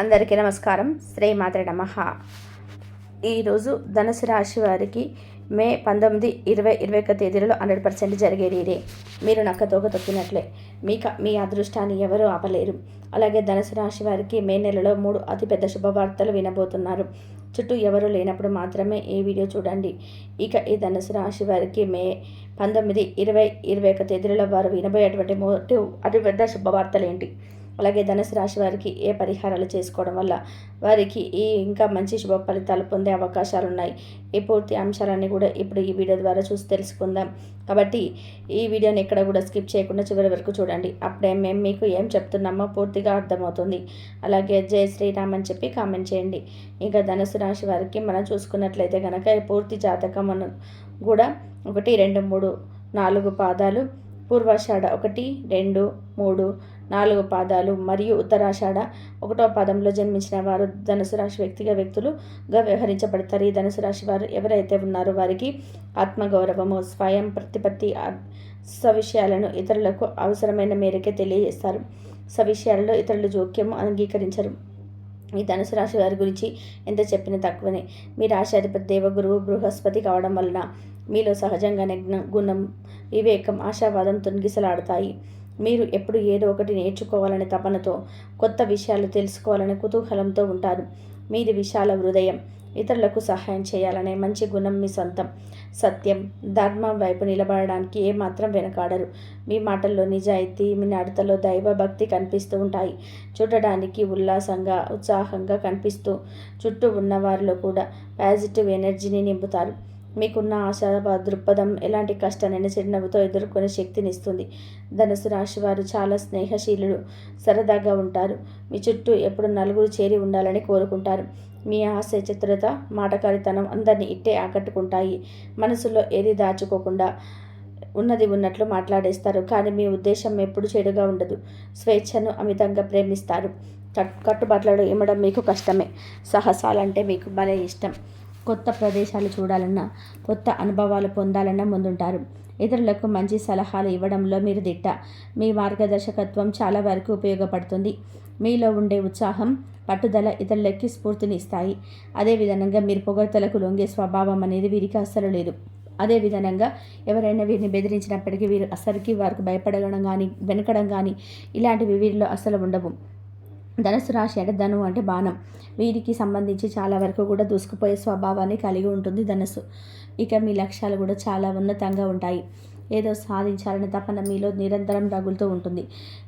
అందరికీ నమస్కారం. శ్రీ మాత్ర నమః. ఈరోజు ధనుసు రాశి వారికి మే పంతొమ్మిది ఇరవై ఇరవై ఒక్క తేదీలలో హండ్రెడ్ పర్సెంట్ జరిగేది ఇదే. మీరు నక్క తోక తొక్కినట్లే. మీ మీ అదృష్టాన్ని ఎవరూ ఆపలేరు. అలాగే ధనుసు రాశి వారికి మే నెలలో మూడు అతిపెద్ద శుభవార్తలు వినబోతున్నారు. చుట్టూ ఎవరు లేనప్పుడు మాత్రమే ఈ వీడియో చూడండి. ఇక ఈ ధనుసు రాశి వారికి మే పంతొమ్మిది ఇరవై ఇరవై ఒక్క తేదీలలో వారు వినబోయేటువంటి మొదటి అతిపెద్ద శుభవార్తలు ఏంటి అలాగే ధనుసు రాశి వారికి ఏ పరిహారాలు చేసుకోవడం వల్ల వారికి ఈ ఇంకా మంచి శుభ ఫలితాలు పొందే అవకాశాలు ఉన్నాయి. ఈ పూర్తి అంశాలన్నీ కూడా ఇప్పుడు ఈ వీడియో ద్వారా చూసి తెలుసుకుందాం. కాబట్టి ఈ వీడియోని ఎక్కడ కూడా స్కిప్ చేయకుండా చివరి వరకు చూడండి. అప్పుడే మేము మీకు ఏం చెప్తున్నామో పూర్తిగా అర్థమవుతుంది. అలాగే జయ శ్రీరామ్ అని చెప్పి కామెంట్ చేయండి. ఇంకా ధనుసు రాశి వారికి మనం చూసుకున్నట్లయితే కనుక ఈ పూర్తి జాతకం కూడా ఒకటి రెండు మూడు నాలుగు పాదాలు. పూర్వాషాఢ ఒకటి రెండు మూడు నాలుగు పాదాలు మరియు ఉత్తరాషాఢ ఒకటో పాదంలో జన్మించిన వారు ధనుసు రాశి వ్యక్తిగా వ్యక్తులుగా వ్యవహరించబడతారు. ఈ ధనుసు రాశి వారు ఎవరైతే ఉన్నారో వారికి ఆత్మగౌరవము స్వయం ప్రతిపత్తి సవిషయాలను ఇతరులకు అవసరమైన మేరకే తెలియజేస్తారు. సవిషయాలలో ఇతరుల జోక్యం అంగీకరించరు. ఈ ధనుసు రాశి వారి గురించి ఎంత చెప్పినా తక్కువనే. మీ రాశి అధిపతి దేవగురువు బృహస్పతి కావడం వలన మీలో సహజంగానే గుణం వివేకం ఆశావాదం తొలగిసలాడతాయి మీరు ఎప్పుడు ఏదో ఒకటి నేర్చుకోవాలనే తపనతో కొత్త విషయాలు తెలుసుకోవాలనే కుతూహలంతో ఉంటారు. మీది విశాల హృదయం. ఇతరులకు సహాయం చేయాలనే మంచి గుణం మీ సొంతం. సత్యం ధర్మం వైపు నిలబడడానికి ఏమాత్రం వెనకాడరు. మీ మాటల్లో నిజాయితీ మీ నడతలో దైవభక్తి కనిపిస్తూ ఉంటాయి. చూడడానికి ఉల్లాసంగా ఉత్సాహంగా కనిపిస్తూ చుట్టూ ఉన్నవారిలో కూడా పాజిటివ్ ఎనర్జీని నింపుతారు. మీకున్న ఆశ దృక్పథం ఎలాంటి కష్టమైన చిరునవ్వుతో ఎదుర్కొనే శక్తినిస్తుంది. ధనుసు రాశి వారు చాలా స్నేహశీలుడు సరదాగా ఉంటారు. మీ చుట్టూ ఎప్పుడు నలుగురు చేరి ఉండాలని కోరుకుంటారు. మీ ఆశ చతురత మాటకారితనం అందరినీ ఇట్టే ఆకట్టుకుంటాయి. మనసులో ఏది దాచుకోకుండా ఉన్నది ఉన్నట్లు మాట్లాడేస్తారు. కానీ మీ ఉద్దేశం ఎప్పుడు చెడుగా ఉండదు. స్వేచ్ఛను అమితంగా ప్రేమిస్తారు. కట్ కట్టుబాట్లలో ఇవ్వడం మీకు కష్టమే. సాహసాలంటే మీకు భలే ఇష్టం. కొత్త ప్రదేశాలు చూడాలన్నా కొత్త అనుభవాలు పొందాలన్నా ముందుంటారు. ఇతరులకు మంచి సలహాలు ఇవ్వడంలో మీరు దిట్ట. మీ మార్గదర్శకత్వం చాలా వరకు ఉపయోగపడుతుంది. మీలో ఉండే ఉత్సాహం పట్టుదల ఇతరులకి స్ఫూర్తినిస్తాయి. అదేవిధంగా మీరు పొగడ్తలకు లొంగే స్వభావం అనేది వీరికి అస్సలు లేదు. అదేవిధంగా ఎవరైనా వీరిని బెదిరించినప్పటికీ వీరు అసలుకి వారికి భయపడడం కానీ వెనకడం కానీ ఇలాంటివి వీరిలో అస్సలు ఉండవు. ధనుసు రాశి అంటే ధను అంటే బాణం. వీరికి సంబంధించి చాలా వరకు కూడా దూసుకుపోయే స్వభావాన్ని కలిగి ఉంటుంది ధనుసు. ఇక మీ లక్ష్యాలు కూడా చాలా ఉన్నతంగా ఉంటాయి. ఏదో సాధించాలనే తపన మీలో నిరంతరం రగులుతూ ఉంటుంది.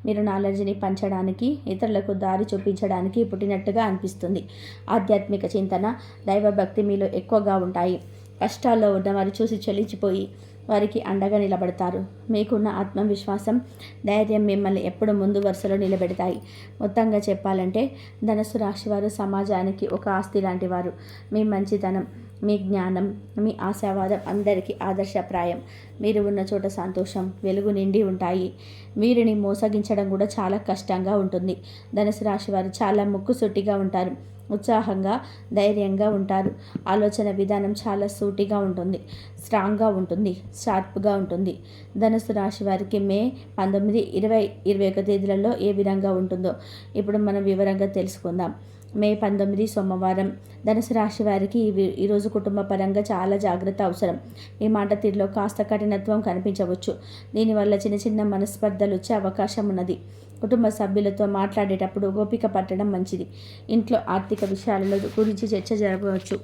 మీరు నాలెడ్జ్ని పంచడానికి ఇతరులకు దారి చూపించడానికి పుట్టినట్టుగా అనిపిస్తుంది. ఆధ్యాత్మిక చింతన దైవభక్తి మీలో ఎక్కువగా ఉంటాయి. కష్టాల్లో ఉన్న వారు చూసి చెలించిపోయి వారికి అండగా నిలబడతారు. మీకున్న ఆత్మవిశ్వాసం ధైర్యం మిమ్మల్ని ఎప్పుడు ముందు వరుసలో నిలబెడతాయి. మొత్తంగా చెప్పాలంటే ధనస్సు రాశి వారు సమాజానికి ఒక ఆస్తి లాంటి వారు మీ మంచితనం మీ జ్ఞానం మీ ఆశావాదం అందరికీ ఆదర్శప్రాయం. మీరు ఉన్న చోట సంతోషం వెలుగు నిండి ఉంటాయి. వీరిని మోసగించడం కూడా చాలా కష్టంగా ఉంటుంది. ధనుసు రాశి వారు చాలా ముక్కుసూటిగా ఉంటారు. ఉత్సాహంగా ధైర్యంగా ఉంటారు. ఆలోచన విధానం చాలా సూటిగా ఉంటుంది. స్ట్రాంగ్గా ఉంటుంది. షార్ప్గా ఉంటుంది. ధనుసు రాశి వారికి మే పంతొమ్మిది ఇరవై ఇరవై ఒక తేదీలలో ఏ విధంగా ఉంటుందో ఇప్పుడు మనం వివరంగా తెలుసుకుందాం. మే పంతొమ్మిది సోమవారం. ధనుసు రాశి వారికి ఈరోజు కుటుంబ పరంగా చాలా జాగ్రత్త అవసరం. ఈ మాట తీరులో కాస్త కఠినత్వం కనిపించవచ్చు. దీనివల్ల చిన్న చిన్న మనస్పర్ధలు వచ్చే అవకాశం ఉన్నది. కుటుంబ సభ్యులతో మాట్లాడేటప్పుడు ఓపిక పట్టడం మంచిది. ఇంట్లో ఆర్థిక విషయాలలో గురించి చర్చ జరగవచ్చు.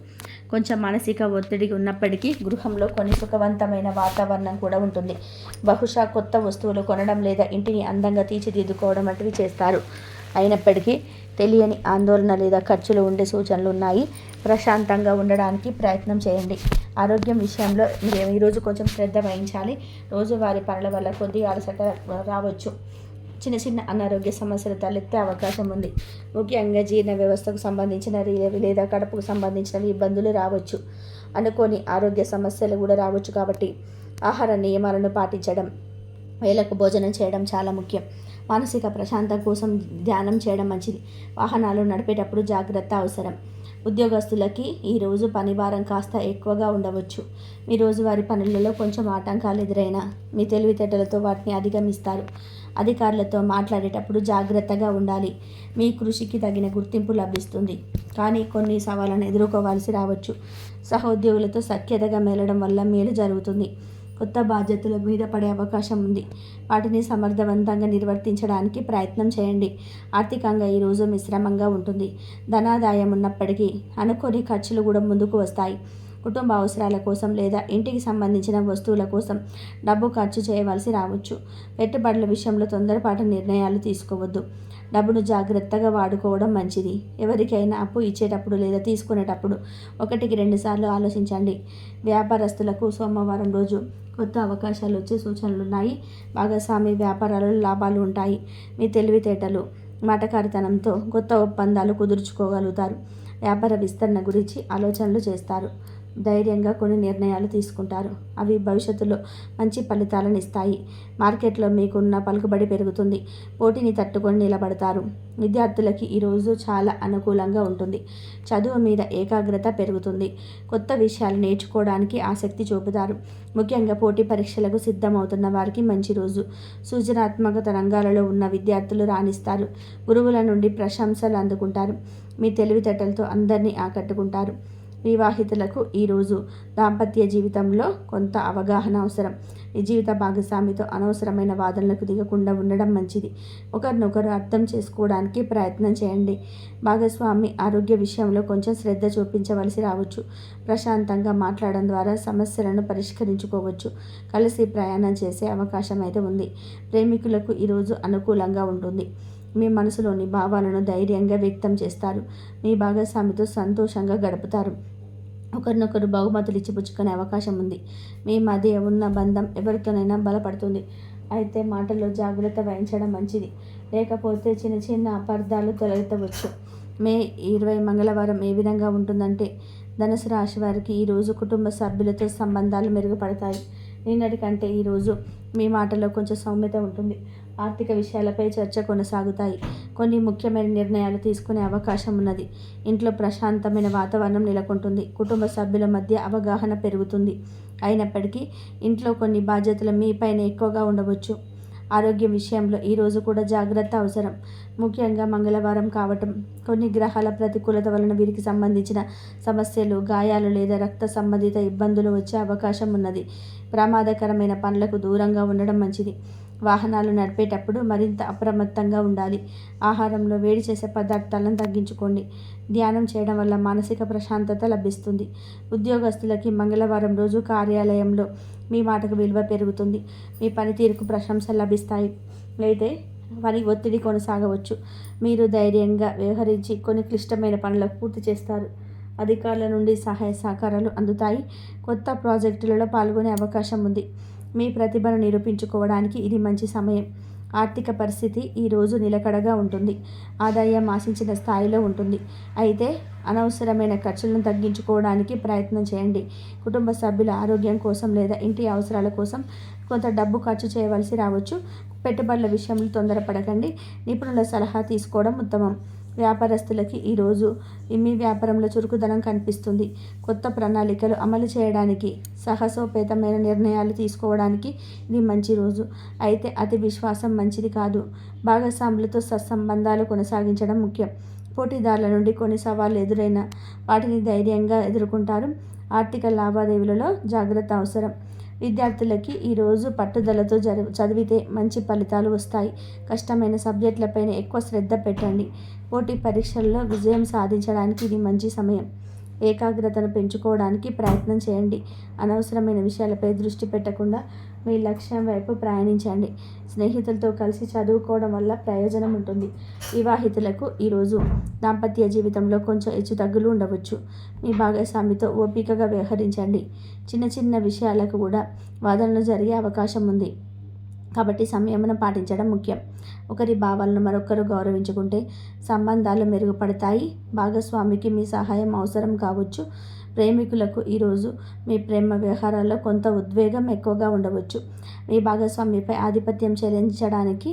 కొంచెం మానసిక ఒత్తిడి ఉన్నప్పటికీ గృహంలో కొన్ని సుఖవంతమైన వాతావరణం కూడా ఉంటుంది. బహుశా కొత్త వస్తువులు కొనడం లేదా ఇంటిని అందంగా తీర్చిదిద్దుకోవడం వంటివి చేస్తారు. అయినప్పటికీ తెలియని ఆందోళన లేదా ఖర్చులు ఉండే సూచనలు ఉన్నాయి. ప్రశాంతంగా ఉండడానికి ప్రయత్నం చేయండి. ఆరోగ్యం విషయంలో మీరు ఈరోజు కొంచెం శ్రద్ధ వహించాలి. రోజువారీ పనుల వల్ల కొద్దిగా అలసట రావచ్చు. చిన్న చిన్న అనారోగ్య సమస్యలు తలెత్తే అవకాశం ఉంది. ముఖ్యంగా జీర్ణ వ్యవస్థకు సంబంధించిన లేదా కడుపుకు సంబంధించిన ఇబ్బందులు రావచ్చు. అనుకోని ఆరోగ్య సమస్యలు కూడా రావచ్చు కాబట్టి ఆహార నియమాలను పాటించడం వేళకు భోజనం చేయడం చాలా ముఖ్యం. మానసిక ప్రశాంతత కోసం ధ్యానం చేయడం మంచిది. వాహనాలు నడిపేటప్పుడు జాగ్రత్త అవసరం. ఉద్యోగస్తులకి ఈరోజు పని భారం కాస్త ఎక్కువగా ఉండవచ్చు. మీ రోజువారి పనులలో కొంచెం ఆటంకాలు ఎదురైనా మీ తెలివితేటలతో వాటిని అధిగమిస్తారు. అధికారులతో మాట్లాడేటప్పుడు జాగ్రత్తగా ఉండాలి. మీ కృషికి తగిన గుర్తింపు లభిస్తుంది. కానీ కొన్ని సవాళ్ళను ఎదుర్కోవాల్సి రావచ్చు. సహోద్యోగులతో సఖ్యతగా మెలడం వల్ల మేలు జరుగుతుంది. కొత్త బాధ్యతల మీద పడే అవకాశం ఉంది. వాటిని సమర్థవంతంగా నిర్వర్తించడానికి ప్రయత్నం చేయండి. ఆర్థికంగా ఈరోజు మిశ్రమంగా ఉంటుంది. ధనాదాయం ఉన్నప్పటికీ అనుకోని ఖర్చులు కూడా ముందుకు వస్తాయి. కుటుంబ అవసరాల కోసం లేదా ఇంటికి సంబంధించిన వస్తువుల కోసం డబ్బు ఖర్చు చేయవలసి రావచ్చు. పెట్టుబడుల విషయంలో తొందరపాటు నిర్ణయాలు తీసుకోవద్దు. డబ్బును జాగ్రత్తగా వాడుకోవడం మంచిది. ఎవరికైనా అప్పు ఇచ్చేటప్పుడు లేదా తీసుకునేటప్పుడు ఒకటికి రెండుసార్లు ఆలోచించండి. వ్యాపారస్తులకు సోమవారం రోజు కొత్త అవకాశాలు వచ్చే సూచనలు ఉన్నాయి భాగస్వామి వ్యాపారాలలో లాభాలు ఉంటాయి. మీ తెలివితేటలు మాటకారితనంతో కొత్త ఒప్పందాలు కుదుర్చుకోగలుగుతారు. వ్యాపార విస్తరణ గురించి ఆలోచనలు చేస్తారు. ధైర్యంగా కొన్ని నిర్ణయాలు తీసుకుంటారు. అవి భవిష్యత్తులో మంచి ఫలితాలను ఇస్తాయి. మార్కెట్లో మీకున్న పలుకుబడి పెరుగుతుంది. పోటీని తట్టుకొని నిలబడతారు. విద్యార్థులకి ఈరోజు చాలా అనుకూలంగా ఉంటుంది. చదువు మీద ఏకాగ్రత పెరుగుతుంది. కొత్త విషయాలు నేర్చుకోవడానికి ఆసక్తి చూపుతారు. ముఖ్యంగా పోటీ పరీక్షలకు సిద్ధమవుతున్న వారికి మంచి రోజు. సృజనాత్మక రంగాలలో ఉన్న విద్యార్థులు రాణిస్తారు. గురువుల నుండి ప్రశంసలు అందుకుంటారు. మీ తెలివితేటలతో అందరినీ ఆకట్టుకుంటారు. వివాహితులకు ఈరోజు దాంపత్య జీవితంలో కొంత అవగాహన అవసరం. జీవిత భాగస్వామితో అనవసరమైన వాదనలకు దిగకుండా ఉండడం మంచిది. ఒకరినొకరు అర్థం చేసుకోవడానికి ప్రయత్నం చేయండి. భాగస్వామి ఆరోగ్య విషయంలో కొంచెం శ్రద్ధ చూపించవలసి రావచ్చు. ప్రశాంతంగా మాట్లాడడం ద్వారా సమస్యలను పరిష్కరించుకోవచ్చు. కలిసి ప్రయాణం చేసే అవకాశం అయితే ఉంది. ప్రేమికులకు ఈరోజు అనుకూలంగా ఉంటుంది. మీ మనసులోని భావాలను ధైర్యంగా వ్యక్తం చేస్తారు. మీ భాగస్వామితో సంతోషంగా గడుపుతారు. ఒకరినొకరు బహుమతులు ఇచ్చిపుచ్చుకునే అవకాశం ఉంది. మీ మధ్య ఉన్న బంధం ఎవరితోనైనా బలపడుతుంది. అయితే మాటల్లో జాగ్రత్త వహించడం మంచిది. లేకపోతే చిన్న చిన్న అపార్థాలు తొలగవచ్చు మే ఇరవై మంగళవారం ఏ విధంగా ఉంటుందంటే ధనుసు రాశి వారికి ఈరోజు కుటుంబ సభ్యులతో సంబంధాలు మెరుగుపడతాయి. నిన్నటికంటే ఈరోజు మీ మాటలో కొంచెం సౌమ్యత ఉంటుంది. ఆర్థిక విషయాలపై చర్చ కొనసాగుతాయి. కొన్ని ముఖ్యమైన నిర్ణయాలు తీసుకునే అవకాశం ఉన్నది. ఇంట్లో ప్రశాంతమైన వాతావరణం నెలకొంటుంది. కుటుంబ సభ్యుల మధ్య అవగాహన పెరుగుతుంది. అయినప్పటికీ ఇంట్లో కొన్ని బాధ్యతలు మీపైన ఎక్కువగా ఉండవచ్చు. ఆరోగ్య విషయంలో ఈరోజు కూడా జాగ్రత్త అవసరం. ముఖ్యంగా మంగళవారం కావటం. కొన్ని గ్రహాల ప్రతికూలత వలన వీరికి సంబంధించిన సమస్యలు గాయాలు లేదా రక్త సంబంధిత ఇబ్బందులు వచ్చే అవకాశం ఉన్నది. ప్రమాదకరమైన పనులకు దూరంగా ఉండడం మంచిది. వాహనాలు నడిపేటప్పుడు మరింత అప్రమత్తంగా ఉండాలి. ఆహారంలో వేడి చేసే పదార్థాలను తగ్గించుకోండి. ధ్యానం చేయడం వల్ల మానసిక ప్రశాంతత లభిస్తుంది. ఉద్యోగస్తులకి మంగళవారం రోజు కార్యాలయంలో మీ మాటకు విలువ పెరుగుతుంది. మీ పనితీరుకు ప్రశంసలు లభిస్తాయి. అయితే వారి ఒత్తిడి కొనసాగవచ్చు. మీరు ధైర్యంగా వ్యవహరించి కొన్ని క్లిష్టమైన పనులకు పూర్తి చేస్తారు. అధికారుల నుండి సహాయ సహకారాలు అందుతాయి. కొత్త ప్రాజెక్టులలో పాల్గొనే అవకాశం ఉంది. మీ ప్రతిభను నిరూపించుకోవడానికి ఇది మంచి సమయం. ఆర్థిక పరిస్థితి ఈరోజు నిలకడగా ఉంటుంది. ఆదాయం ఆశించిన స్థాయిలో ఉంటుంది. అయితే అనవసరమైన ఖర్చులను తగ్గించుకోవడానికి ప్రయత్నం చేయండి. కుటుంబ సభ్యుల ఆరోగ్యం కోసం లేదా ఇంటి అవసరాల కోసం కొంత డబ్బు ఖర్చు చేయవలసి రావచ్చు. పెట్టుబడుల విషయంలో తొందరపడకండి. నిపుణుల సలహా తీసుకోవడం ఉత్తమం. వ్యాపారస్తులకి ఈరోజు మీ వ్యాపారంలో చురుకుదనం కనిపిస్తుంది. కొత్త ప్రణాళికలు అమలు చేయడానికి సాహసోపేతమైన నిర్ణయాలు తీసుకోవడానికి ఇది మంచి రోజు. అయితే అతి విశ్వాసం మంచిది కాదు. భాగస్వాములతో సత్సంబంధాలు కొనసాగించడం ముఖ్యం. పోటీదారుల నుండి కొన్ని సవాళ్ళు ఎదురైన వాటిని ధైర్యంగా ఎదుర్కొంటారు. ఆర్థిక లావాదేవీలలో జాగ్రత్త అవసరం. విద్యార్థులకి ఈరోజు పట్టుదలతో జరు చదివితే మంచి ఫలితాలు వస్తాయి. కష్టమైన సబ్జెక్టులపైన ఎక్కువ శ్రద్ధ పెట్టండి. పోటీ పరీక్షల్లో విజయం సాధించడానికి ఇది మంచి సమయం. ఏకాగ్రతను పెంచుకోవడానికి ప్రయత్నం చేయండి. అనవసరమైన విషయాలపై దృష్టి పెట్టకుండా మీ లక్ష్యం వైపు ప్రయాణించండి. స్నేహితులతో కలిసి చదువుకోవడం వల్ల ప్రయోజనం ఉంటుంది. వివాహితులకు ఈరోజు దాంపత్య జీవితంలో కొంచెం హెచ్చు తగ్గులు ఉండవచ్చు. మీ భాగస్వామితో ఓపికగా వ్యవహరించండి. చిన్న చిన్న విషయాలకు కూడా వాదనలు జరిగే అవకాశం ఉంది. కాబట్టి సంయమనం పాటించడం ముఖ్యం. ఒకరి భావాలను మరొకరు గౌరవించుకుంటే సంబంధాలు మెరుగుపడతాయి. భాగస్వామికి మీ సహాయం అవసరం కావచ్చు. ప్రేమికులకు ఈరోజు మీ ప్రేమ వ్యవహారాల్లో కొంత ఉద్వేగం ఎక్కువగా ఉండవచ్చు. మీ భాగస్వామిపై ఆధిపత్యం చెల్లించడానికి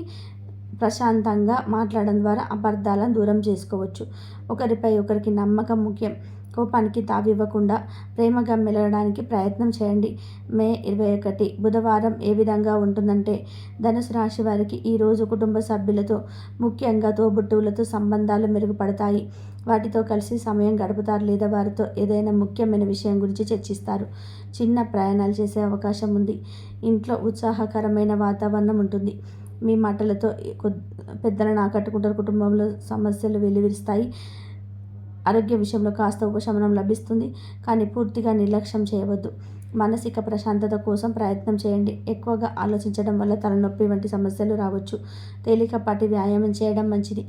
ప్రశాంతంగా మాట్లాడడం ద్వారా అబద్ధాలను దూరం చేసుకోవచ్చు. ఒకరిపై ఒకరికి నమ్మకం ముఖ్యం. కోపానికి తావివ్వకుండా ప్రేమగా మెలగడానికి ప్రయత్నం చేయండి. మే ఇరవై ఒకటి బుధవారం ఏ విధంగా ఉంటుందంటే ధనుసు రాశి వారికి ఈరోజు కుటుంబ సభ్యులతో ముఖ్యంగా తోబుట్టువులతో సంబంధాలు మెరుగుపడతాయి. వాటితో కలిసి సమయం గడుపుతారు లేదా వారితో ఏదైనా ముఖ్యమైన విషయం గురించి చర్చిస్తారు. చిన్న ప్రయాణాలు చేసే అవకాశం ఉంది. ఇంట్లో ఉత్సాహకరమైన వాతావరణం ఉంటుంది. మీ మాటలతో పెద్దలను ఆకట్టుకుంటారు. కుటుంబంలో సమస్యలు వెలువరిస్తాయి. ఆరోగ్య విషయంలో కాస్త ఉపశమనం లభిస్తుంది. కానీ పూర్తిగా నిర్లక్ష్యం చేయవద్దు. మానసిక ప్రశాంతత కోసం ప్రయత్నం చేయండి. ఎక్కువగా ఆలోచించడం వల్ల తలనొప్పి వంటి సమస్యలు రావచ్చు. తేలికపాటి వ్యాయామం చేయడం మంచిది.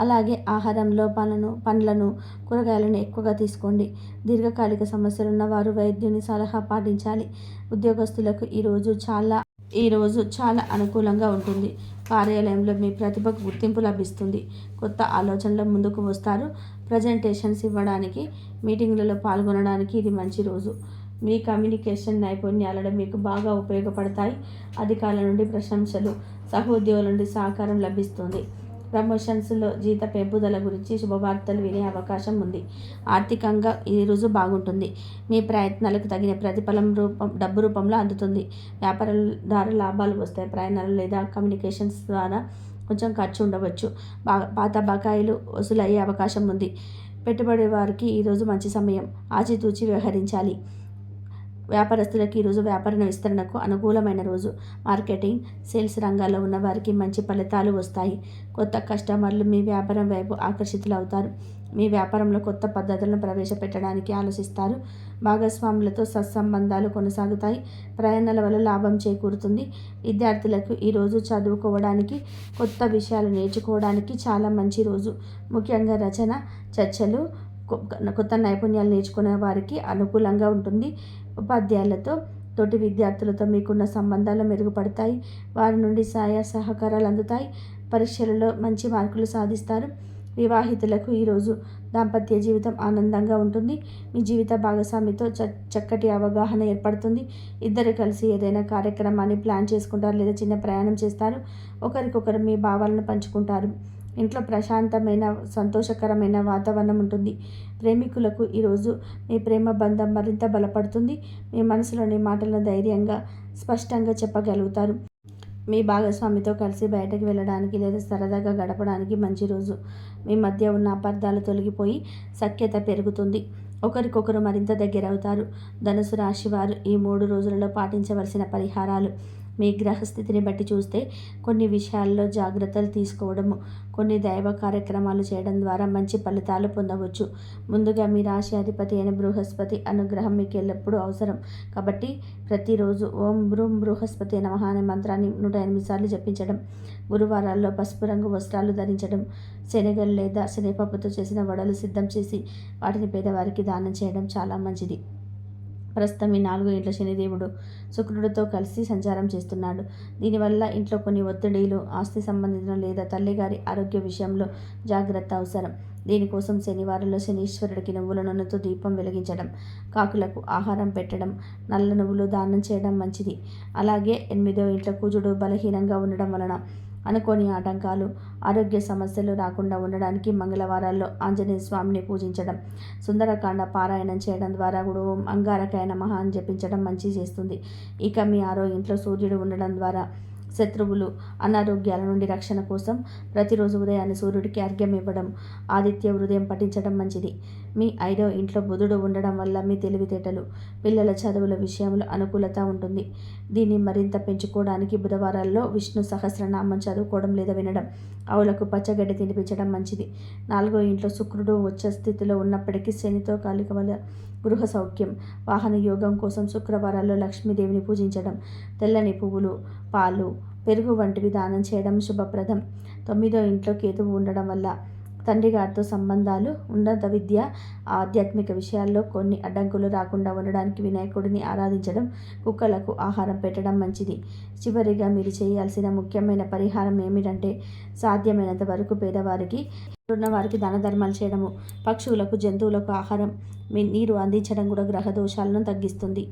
అలాగే ఆహారం లోపాలను పండ్లను కూరగాయలను ఎక్కువగా తీసుకోండి. దీర్ఘకాలిక సమస్యలు ఉన్నవారు వైద్యుని సలహా పాటించాలి. ఉద్యోగస్తులకు ఈరోజు చాలా ఈరోజు చాలా అనుకూలంగా ఉంటుంది. కార్యాలయంలో మీ ప్రతిభకు గుర్తింపు లభిస్తుంది. కొత్త ఆలోచనలు ముందుకు వస్తారు. ప్రజెంటేషన్స్ ఇవ్వడానికి మీటింగ్లలో పాల్గొనడానికి ఇది మంచి రోజు. మీ కమ్యూనికేషన్ నైపుణ్యాలను మీకు బాగా ఉపయోగపడతాయి. అధికారుల నుండి ప్రశంసలు సహోద్యోగుల నుండి సహకారం లభిస్తుంది. ప్రమోషన్స్లో జీత పెంపుదల గురించి శుభవార్తలు వినే అవకాశం ఉంది. ఆర్థికంగా ఈరోజు బాగుంటుంది. మీ ప్రయత్నాలకు తగిన ప్రతిఫలం రూపం డబ్బు రూపంలో అందుతుంది. వ్యాపారాల ద్వారా లాభాలు వస్తాయి. ప్రయాణాలు లేదా కమ్యూనికేషన్స్ ద్వారా కొంచెం ఖర్చు ఉండవచ్చు. బా పాత బకాయిలు వసూలయ్యే అవకాశం ఉంది. పెట్టుబడి వారికి ఈరోజు మంచి సమయం. ఆచితూచి వ్యవహరించాలి. వ్యాపారస్తులకు ఈరోజు వ్యాపార విస్తరణకు అనుకూలమైన రోజు. మార్కెటింగ్ సేల్స్ రంగాల్లో ఉన్న వారికి మంచి ఫలితాలు వస్తాయి. కొత్త కస్టమర్లు మీ వ్యాపారం వైపు ఆకర్షితులవుతారు. మీ వ్యాపారంలో కొత్త పద్ధతులను ప్రవేశపెట్టడానికి ఆలోచిస్తారు. భాగస్వాములతో సత్సంబంధాలు కొనసాగుతాయి. ప్రయాణాల వల్ల లాభం చేకూరుతుంది. విద్యార్థులకు ఈరోజు చదువుకోవడానికి కొత్త విషయాలు నేర్చుకోవడానికి చాలా మంచి రోజు. ముఖ్యంగా రచన చర్చలు కొత్త నైపుణ్యాలు నేర్చుకునే వారికి అనుకూలంగా ఉంటుంది. ఉపాధ్యాయులతో తోటి విద్యార్థులతో మీకున్న సంబంధాలు మెరుగుపడతాయి. వారి నుండి సహాయ సహకారాలు అందుతాయి. పరీక్షలలో మంచి మార్కులు సాధిస్తారు. వివాహితులకు ఈరోజు దాంపత్య జీవితం ఆనందంగా ఉంటుంది. మీ జీవిత భాగస్వామితో చ చక్కటి అవగాహన ఏర్పడుతుంది. ఇద్దరు కలిసి ఏదైనా కార్యక్రమాన్ని ప్లాన్ చేసుకుంటారు లేదా చిన్న ప్రయాణం చేస్తారు. ఒకరికొకరు మీ భావాలను పంచుకుంటారు. ఇంట్లో ప్రశాంతమైన సంతోషకరమైన వాతావరణం ఉంటుంది. ప్రేమికులకు ఈరోజు మీ ప్రేమ బంధం మరింత బలపడుతుంది. మీ మనసులోని మాటలను ధైర్యంగా స్పష్టంగా చెప్పగలుగుతారు. మీ భాగస్వామితో కలిసి బయటకు వెళ్ళడానికి లేదా సరదాగా గడపడానికి మంచి రోజు. మీ మధ్య ఉన్న అపార్థాలు తొలగిపోయి సఖ్యత పెరుగుతుంది. ఒకరికొకరు మరింత దగ్గర అవుతారు ధనుసు రాశి వారు ఈ మూడు రోజులలో పాటించవలసిన పరిహారాలు. మీ గ్రహస్థితిని బట్టి చూస్తే కొన్ని విషయాల్లో జాగ్రత్తలు తీసుకోవడము కొన్ని దైవ కార్యక్రమాలు చేయడం ద్వారా మంచి ఫలితాలు పొందవచ్చు. ముందుగా మీ రాశి అధిపతి అయిన బృహస్పతి అనుగ్రహం మీకు ఎల్లప్పుడూ అవసరం. కాబట్టి ప్రతిరోజు ఓం బ్రూం బృహస్పతి అయిన అనే మంత్రాన్ని నూట ఎనిమిది సార్లు జపించడం గురువారాల్లో పసుపు రంగు వస్త్రాలు ధరించడం శనగలు లేదా శనగపప్పుతో చేసిన వడలు సిద్ధం చేసి వాటిని పేదవారికి దానం చేయడం చాలా మంచిది. ప్రస్తుతం ఈ నాలుగు ఇంట్లో శనిదేవుడు శుక్రుడితో కలిసి సంచారం చేస్తున్నాడు. దీనివల్ల ఇంట్లో కొన్ని ఒత్తిడిలు ఆస్తి సంబంధించిన లేదా తల్లిగారి ఆరోగ్య విషయంలో జాగ్రత్త అవసరం. దీనికోసం శనివారంలో శనీశ్వరుడికి నువ్వుల నూనెతో దీపం వెలిగించడం కాకులకు ఆహారం పెట్టడం నల్ల నువ్వులు దానం చేయడం మంచిది. అలాగే ఎనిమిదో ఇంట్లో కూజుడు బలహీనంగా ఉండడం వలన అనుకోని ఆటంకాలు ఆరోగ్య సమస్యలు రాకుండా ఉండడానికి మంగళవారాల్లో ఆంజనేయ స్వామిని పూజించడం సుందరకాండ పారాయణం చేయడం ద్వారా కూడా ఓం అంగారకాయన మహా అని జపించడం మంచి చేస్తుంది. ఇక మీ ఆరో ఇంట్లో సూర్యుడు ఉండడం ద్వారా శత్రువులు అనారోగ్యాల నుండి రక్షణ కోసం ప్రతిరోజు ఉదయాన్నే సూర్యుడికి అర్ఘ్యం ఇవ్వడం ఆదిత్య హృదయం పఠించడం మంచిది. మీ ఐదో ఇంట్లో బుధుడు ఉండడం వల్ల మీ తెలివితేటలు పిల్లల చదువుల విషయంలో అనుకూలత ఉంటుంది. దీన్ని మరింత పెంచుకోవడానికి బుధవారాల్లో విష్ణు సహస్రనామం చదువుకోవడం లేదా వినడం ఆవులకు పచ్చగడ్డి తినిపించడం మంచిది. నాలుగో ఇంట్లో శుక్రుడు వచ్చే స్థితిలో ఉన్నప్పటికీ శనితో కాలిక వల్ల గృహ సౌఖ్యం వాహన యోగం కోసం శుక్రవారాల్లో లక్ష్మీదేవిని పూజించడం తెల్లని పువ్వులు పాలు పెరుగు వంటివి దానం చేయడం శుభప్రదం. తొమ్మిదో ఇంట్లో కేతువు ఉండడం వల్ల తండ్రి గారితో సంబంధాలు ఉన్నత విద్య ఆధ్యాత్మిక విషయాల్లో కొన్ని అడ్డంకులు రాకుండా ఉండడానికి వినాయకుడిని ఆరాధించడం కుక్కలకు ఆహారం పెట్టడం మంచిది. చివరిగా మీరు చేయాల్సిన ముఖ్యమైన పరిహారం ఏమిటంటే సాధ్యమైనంత వరకు పేదవారికి ఉన్న వారికి దాన ధర్మాలు చేయడము పక్షువులకు జంతువులకు ఆహారం మీ నీరు అందించడం కూడా గ్రహ దోషాలను తగ్గిస్తుంది.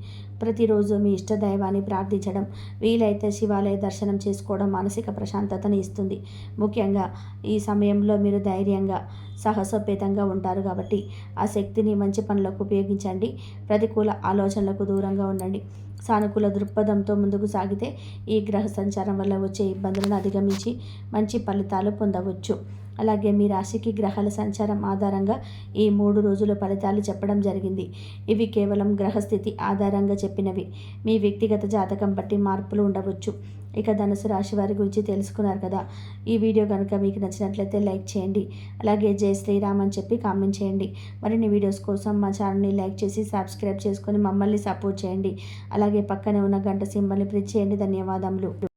ప్రతిరోజు మీ ఇష్ట దైవాన్ని ప్రార్థించడం వీలైతే శివాలయ దర్శనం చేసుకోవడం మానసిక ప్రశాంతతను ఇస్తుంది. ముఖ్యంగా ఈ సమయంలో మీరు ధైర్యంగా సాహసోపేతంగా ఉంటారు కాబట్టి ఆ శక్తిని మంచి పనులకు ఉపయోగించండి. ప్రతికూల ఆలోచనలకు దూరంగా ఉండండి. సానుకూల దృక్పథంతో ముందుకు సాగితే ఈ గ్రహ సంచారం వల్ల వచ్చే ఇబ్బందులను అధిగమించి మంచి ఫలితాలు పొందవచ్చు. అలాగే మీ రాశికి గ్రహాల సంచారం ఆధారంగా ఈ మూడు రోజుల ఫలితాలు చెప్పడం జరిగింది. ఇవి కేవలం గ్రహస్థితి ఆధారంగా చెప్పినవి. మీ వ్యక్తిగత జాతకం బట్టి మార్పులు ఉండవచ్చు. ఇక ధనుసు రాశి వారి గురించి తెలుసుకున్నారు కదా. ఈ వీడియో కనుక మీకు నచ్చినట్లయితే లైక్ చేయండి. అలాగే జై శ్రీరామ్ అని చెప్పి కామెంట్ చేయండి. మరిన్ని వీడియోస్ కోసం మా ఛానల్ని లైక్ చేసి సబ్స్క్రైబ్ చేసుకొని మమ్మల్ని సపోర్ట్ చేయండి. అలాగే పక్కనే ఉన్న గంట సింబల్ని ప్రెస్ చేయండి. ధన్యవాదములు.